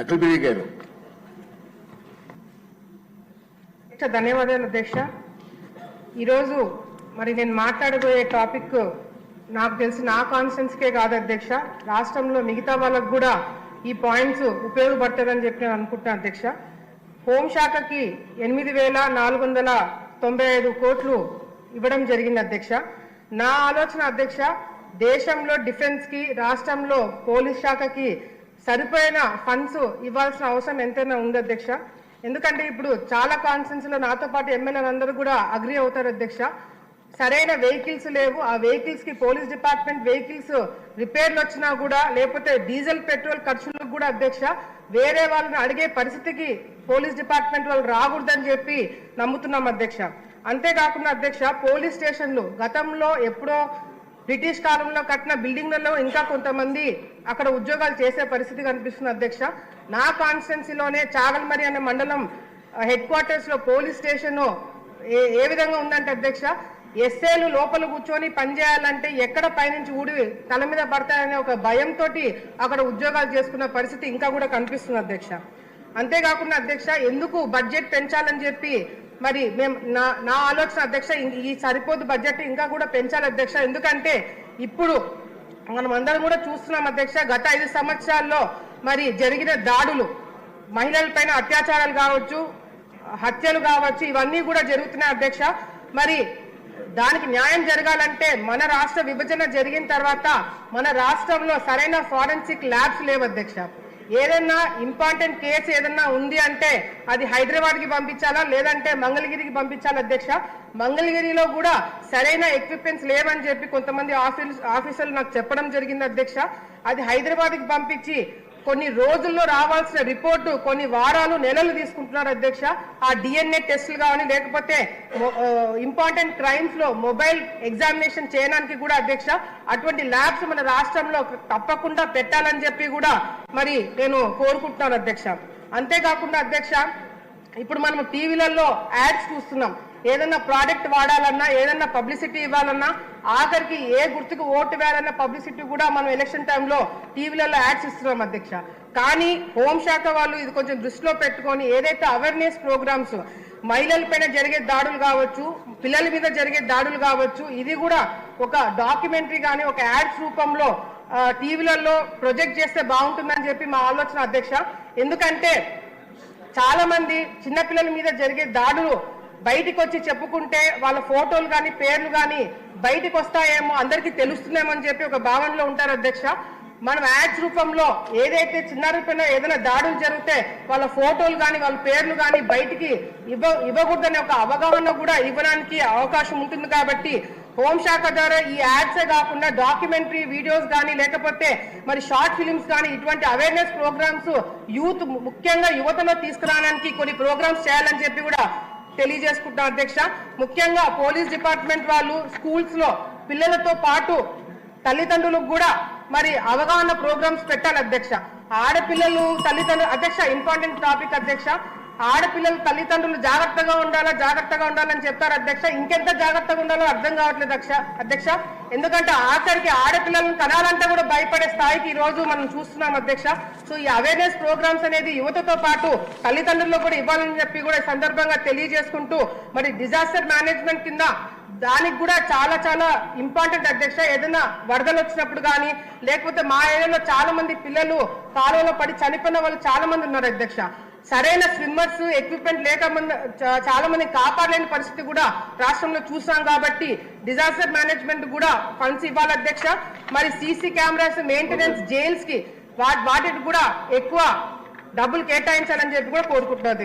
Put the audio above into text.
అఖిలప్రియ గారు. అధ్యక్ష ధన్యవాదాలు అధ్యక్ష ఈరోజు మరి నేను మాట్లాడబోయే టాపిక్ నాకు తెలిసి నా కాన్స్టెన్స్కే కాదు అధ్యక్ష. రాష్ట్రంలో మిగతా వాళ్ళకు కూడా ఈ పాయింట్స్ ఉపయోగపడుతుందని చెప్పి నేను అనుకుంటున్నాను అధ్యక్ష. హోంశాఖకి ఎనిమిది వేల నాలుగు వందల తొంభై ఐదు కోట్లు ఇవ్వడం జరిగింది అధ్యక్ష. నా ఆలోచన అధ్యక్ష దేశంలో డిఫెన్స్కి రాష్ట్రంలో పోలీస్ శాఖకి సరిపోయిన ఫండ్స్ ఇవ్వాల్సిన అవసరం ఎంతైనా ఉంది అధ్యక్ష. ఎందుకంటే ఇప్పుడు చాలా కాన్ఫరెన్స్ నాతో పాటు ఎమ్మెల్యేలు అందరూ కూడా అగ్రి అవుతారు అధ్యక్ష. సరైన వెహికల్స్ లేవు. ఆ వెహికల్స్కి పోలీస్ డిపార్ట్మెంట్ వెహికల్స్ రిపేర్లు వచ్చినా కూడా లేకపోతే డీజిల్ పెట్రోల్ ఖర్చులకు కూడా అధ్యక్ష వేరే వాళ్ళని అడిగే పరిస్థితికి పోలీస్ డిపార్ట్మెంట్ వాళ్ళు రాకూడదని చెప్పి నమ్ముతున్నాం అధ్యక్ష. అంతేకాకుండా అధ్యక్ష పోలీస్ స్టేషన్లు గతంలో ఎప్పుడో బ్రిటిష్ కాలంలో కట్టిన బిల్డింగ్లలో ఇంకా కొంతమంది అక్కడ ఉద్యోగాలు చేసే పరిస్థితి కనిపిస్తుంది అధ్యక్ష. నా కాన్స్టిట్యున్సీలోనే చాగల్మరి అనే మండలం హెడ్ క్వార్టర్స్లో పోలీస్ స్టేషన్ ఏ ఏ విధంగా ఉందంటే అధ్యక్ష ఎస్ఏలు లోపల కూర్చొని పనిచేయాలంటే ఎక్కడ పైనుంచి ఊడి తల మీద పడతాయనే ఒక భయంతో అక్కడ ఉద్యోగాలు చేసుకున్న పరిస్థితి ఇంకా కూడా కనిపిస్తుంది అధ్యక్ష. అంతేకాకుండా అధ్యక్ష ఎందుకు బడ్జెట్ పెంచాలని చెప్పి మరి మేము నా నా ఆలోచన అధ్యక్ష ఈ సరిపోదు బడ్జెట్ ఇంకా కూడా పెంచాలి అధ్యక్ష. ఎందుకంటే ఇప్పుడు మనం అందరం కూడా చూస్తున్నాం అధ్యక్ష గత ఐదు సంవత్సరాల్లో మరి జరిగిన దాడులు మహిళలపైన అత్యాచారాలు కావచ్చు హత్యలు కావచ్చు ఇవన్నీ కూడా జరుగుతున్నాయి అధ్యక్ష. మరి దానికి న్యాయం జరగాలంటే మన రాష్ట్ర విభజన జరిగిన తర్వాత మన రాష్ట్రంలో సరైన ఫారెన్సిక్ ల్యాబ్స్ లేవు అధ్యక్ష. ఏదన్నా ఇంపార్టెంట్ కేసు ఏదన్నా ఉంది అంటే అది హైదరాబాద్కి పంపించాలా? లేదంటే మంగళగిరికి పంపించాలా అధ్యక్ష? మంగళగిరిలో కూడా సరైన ఎక్విప్మెంట్స్ లేవని చెప్పి కొంతమంది ఆఫీస్ ఆఫీసర్లు నాకు చెప్పడం జరిగింది అధ్యక్ష. అది హైదరాబాద్కి పంపించి కొన్ని రోజుల్లో రావాల్సిన రిపోర్టు కొన్ని వారాలు నెలలు తీసుకుంటున్నారు అధ్యక్ష. ఆ డిఎన్ఏ టెస్టులు కానీ లేకపోతే ఇంపార్టెంట్ క్రైమ్స్లో మొబైల్ ఎగ్జామినేషన్ చేయడానికి కూడా అధ్యక్ష అటువంటి ల్యాబ్స్ మన రాష్ట్రంలో తప్పకుండా పెట్టాలని చెప్పి కూడా మరి నేను కోరుకుంటున్నాను అధ్యక్ష. అంతేకాకుండా అధ్యక్ష ఇప్పుడు మనం టీవీలలో యాడ్స్ చూస్తున్నాం. ఏదన్నా ప్రోడక్ట్ వాడాలన్నా ఏదన్నా పబ్లిసిటీ ఇవ్వాలన్నా ఆఖరికి ఏ గుర్తుకు ఓటు వేయాలన్న పబ్లిసిటీ కూడా మనం ఎలక్షన్ టైంలో టీవీలలో యాడ్స్ ఇస్తున్నాం అధ్యక్ష. కానీ హోంశాఖ వాళ్ళు ఇది కొంచెం దృష్టిలో పెట్టుకొని ఏదైతే అవేర్నెస్ ప్రోగ్రామ్స్ మహిళల పైన జరిగే దాడులు కావచ్చు పిల్లల మీద జరిగే దాడులు కావచ్చు ఇది కూడా ఒక డాక్యుమెంటరీ కానీ ఒక యాడ్స్ రూపంలో టీవీలలో ప్రొజెక్ట్ చేస్తే బాగుంటుందని చెప్పి మా ఆలోచన అధ్యక్ష. ఎందుకంటే చాలా మంది చిన్నపిల్లల మీద జరిగే దాడులు బయటికి వచ్చి చెప్పుకుంటే వాళ్ళ ఫోటోలు కానీ పేర్లు కానీ బయటికి వస్తాయేమో అందరికీ తెలుస్తుందేమో అని చెప్పి ఒక భావనలో ఉంటారు అధ్యక్ష. మనం యాడ్స్ రూపంలో ఏదైతే చిన్నారుల పైన ఏదైనా దాడులు జరిగితే వాళ్ళ ఫోటోలు కానీ వాళ్ళ పేర్లు కానీ బయటికి ఇవ్వ ఇవ్వకూడదనే ఒక అవగాహన కూడా ఇవ్వడానికి అవకాశం ఉంటుంది కాబట్టి హోంశాఖ ద్వారా ఈ యాడ్సే కాకుండా డాక్యుమెంటరీ వీడియోస్ కానీ లేకపోతే మరి షార్ట్ ఫిలిమ్స్ కానీ ఇటువంటి అవేర్నెస్ ప్రోగ్రామ్స్ యూత్ ముఖ్యంగా యువతలో తీసుకురావడానికి కొన్ని ప్రోగ్రామ్స్ చేయాలని చెప్పి కూడా తెలియజేసుకుంటున్నాం అధ్యక్ష. ముఖ్యంగా పోలీస్ డిపార్ట్మెంట్ వాళ్ళు స్కూల్స్లో పిల్లలతో పాటు తల్లిదండ్రులకు కూడా మరి అవగాహన ప్రోగ్రామ్స్ పెట్టాలి అధ్యక్ష. ఆడపిల్లలు తల్లిదండ్రులు అధ్యక్ష ఇంపార్టెంట్ టాపిక్ అధ్యక్ష. ఆడపిల్లలు తల్లిదండ్రులు జాగ్రత్తగా ఉండాలా జాగ్రత్తగా ఉండాలని చెప్తారు అధ్యక్ష. ఇంకెంత జాగ్రత్తగా ఉండాలో అర్థం కావట్లేదు అక్ష అధ్యక్ష. ఎందుకంటే ఆఖరికి ఆడపిల్లలను కనాలంటే కూడా భయపడే స్థాయికి ఈ రోజు మనం చూస్తున్నాం అధ్యక్ష. సో ఈ అవేర్నెస్ ప్రోగ్రామ్స్ అనేది యువతతో పాటు తల్లిదండ్రులు కూడా ఇవ్వాలని చెప్పి కూడా ఈ సందర్భంగా తెలియజేసుకుంటూ మరి డిజాస్టర్ మేనేజ్మెంట్ కింద దానికి కూడా చాలా చాలా ఇంపార్టెంట్ అధ్యక్ష. ఏదైనా వరదలు వచ్చినప్పుడు కానీ లేకపోతే మా ఏరియాలో చాలా మంది పిల్లలు కాలువలో పడి చనిపోయిన వాళ్ళు చాలా మంది ఉన్నారు అధ్యక్ష. సరైన స్విమ్మర్స్ ఎక్విప్మెంట్ లేక చాలా మంది కాపాడలేని పరిస్థితి కూడా రాష్ట్రంలో చూసాం కాబట్టి డిజాస్టర్ మేనేజ్మెంట్ కూడా ఫండ్స్ ఇవ్వాలి అధ్యక్ష. మరి సీసీ కెమెరాస్ మెయింటెనెన్స్ జైల్స్కి వాటి వాటికి కూడా ఎక్కువ డబ్బులు కేటాయించాలని చెప్పి కూడా కోరుకుంటున్నారు